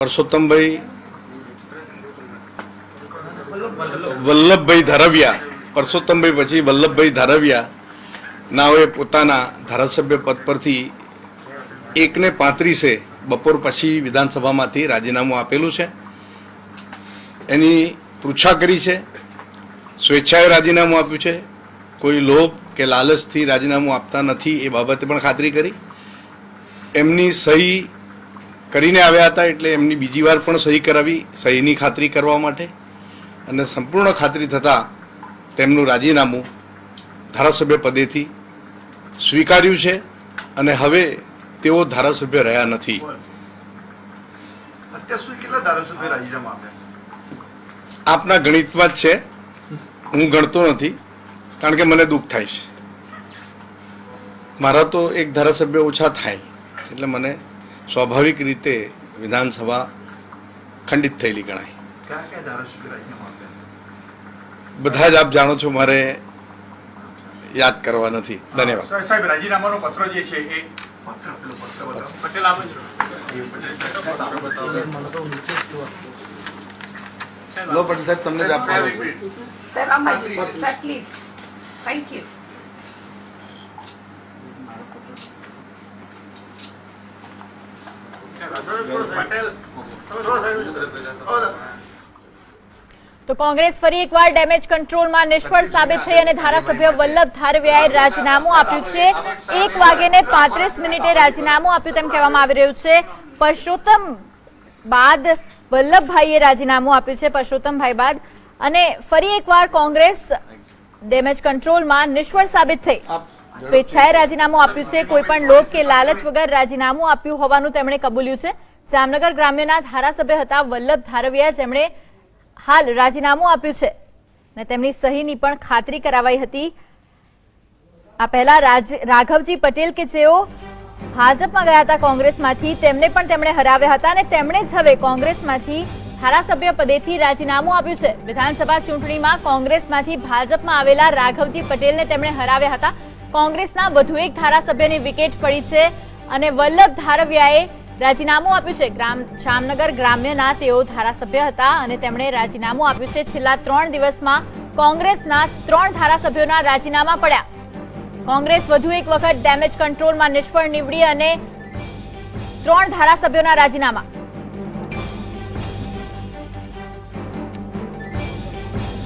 પરસોત્તમભાઈ વલ્લભભાઈ ધારવિયા. પરસોત્તમભાઈ પછી વલ્લભભાઈ ધારવિયા. નાઓએ પોતાના ધારાસભ્ય પદ પરથી એકને પાંત્રીસે બપોર પછી વિધાનસભામાંથી રાજીનામું આપેલું છે. એની પૃચ્છા કરી છે. સ્વેચ્છાએ રાજીનામું આપ્યું છે. કોઈ લોભ કે લાલચથી રાજીનામું આપતા નથી એ બાબતે પણ ખાતરી કરી. એમની સહી કરીને આવ્યા હતા એટલે એમની બીજી વાર પણ સહી કરાવી સહીની ખાતરી કરવા માટે. અને સંપૂર્ણ ખાતરી થતાં તેમનું રાજીનામું ધારાસભ્ય પદેથી સ્વીકાર્યું છે અને હવે તેઓ ધારાસભ્ય રહ્યા નથી. આપના ગણિતમાં જ છે. હું ગણતો નથી કારણ કે મને દુઃખ થાય છે. મારા તો એક ધારાસભ્ય ઓછા થાય એટલે મને સ્વાભાવિક રીતે વિધાનસભા ખંડિત થયેલી ગણાય. બધા જ આપ જાણો છો મારે યાદ કરવા નથી. ધન્યવાદ. સાહેબ સાહેબ, રાજીનામાનો પત્ર જે છે એ પત્ર પેલો પત્ર બતાવો. પટેલ આમ જ લો પટેલ સાહેબ તમને જ આપવાનો much? Sir, please. તો કોંગ્રેસ ફરી એકવાર ડેમેજ કંટ્રોલમાં નિષ્ફળ સાબિત થઈ અને ધારાસભ્ય વલ્લભ ધારવિયાએ રાજીનામું આપ્યું છે. એક વાગ્યે પાંત્રીસ મિનિટે રાજીનામું આપ્યું તેમ કહેવામાં આવી રહ્યું છે. પરસોત્તમ બાદ વલ્લભભાઈએ રાજીનામું આપ્યું છે, પરસોત્તમભાઈ બાદ. અને ફરી એકવાર કોંગ્રેસ ડેમેજ કંટ્રોલમાં નિષ્ફળ સાબિત થઈ. સ્વેચ્છાએ રાજીનામું આપ્યું છે. કોઈ પણ લોભ કે લાલચ વગર રાજીનામું આપ્યું હોવાનું તેમણે કબૂલ્યું છે. જામનગર ગ્રામ્યના ધારાસભ્ય હતા વલ્લભ ધારવિયા. જેમણે હાલ રાજીનામું આપ્યું છે અને તેમની સહીની પણ ખાતરી કરાવાઈ હતી. આ પહેલા રાઘવજી પટેલ કે જેઓ ભાજપમાં ગયા હતા કોંગ્રેસમાંથી, તેમને પણ તેમણે હરાવ્યા હતા અને તેમણે જ હવે કોંગ્રેસમાંથી ધારાસભ્ય પદેથી રાજીનામું આપ્યું છે. વિધાનસભા ચૂંટણીમાં કોંગ્રેસમાંથી ભાજપમાં આવેલા રાઘવજી પટેલને તેમણે હરાવ્યા હતા. કોંગ્રેસના વધુ એક ધારાસભ્યની વિકેટ પડી છે અને વલ્લભ ધારવિયાએ રાજીનામું આપ્યું છે. ગ્રામ જામનગર ગ્રામ્યના તેઓ ધારાસભ્ય હતા અને તેમણે રાજીનામું આપ્યું છે. છેલ્લા ત્રણ દિવસમાં કોંગ્રેસના ત્રણ ધારાસભ્યોના રાજીનામા પડ્યા. કોંગ્રેસ વધુ એક વખત ડેમેજ કંટ્રોલમાં નિષ્ફળ નીવડી અને ત્રણ ધારાસભ્યોના રાજીનામા.